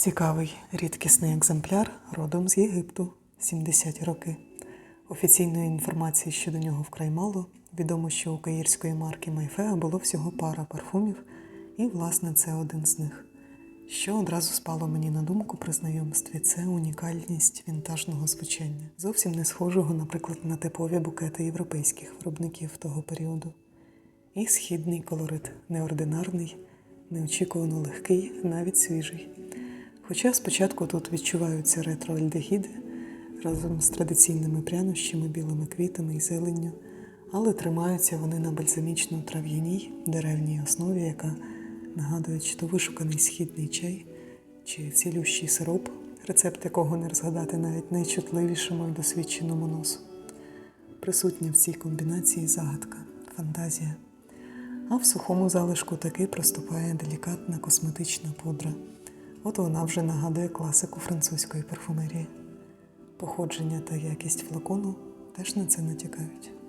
Цікавий рідкісний екземпляр родом з Єгипту 70 роки. Офіційної інформації щодо нього вкрай мало. Відомо, що у каїрської марки Майфеа було всього пара парфумів, і, власне, це один з них. Що одразу спало мені на думку при знайомстві, це унікальність вінтажного звучання, зовсім не схожого, наприклад, на типові букети європейських виробників того періоду. І східний колорит неординарний, неочікувано легкий, навіть свіжий. Хоча спочатку тут відчуваються ретроальдегіди разом з традиційними прянощами, білими квітами і зеленню, але тримаються вони на бальзамічно-трав'яній деревній основі, яка нагадує чи то вишуканий східний чай, чи цілющий сироп, рецепт якого не розгадати навіть найчутливішому і досвідченому носу. Присутня в цій комбінації загадка, фантазія. А в сухому залишку таки проступає делікатна косметична пудра. От вона вже нагадує класику французької парфумерії. Походження та якість флакону теж на це натякають.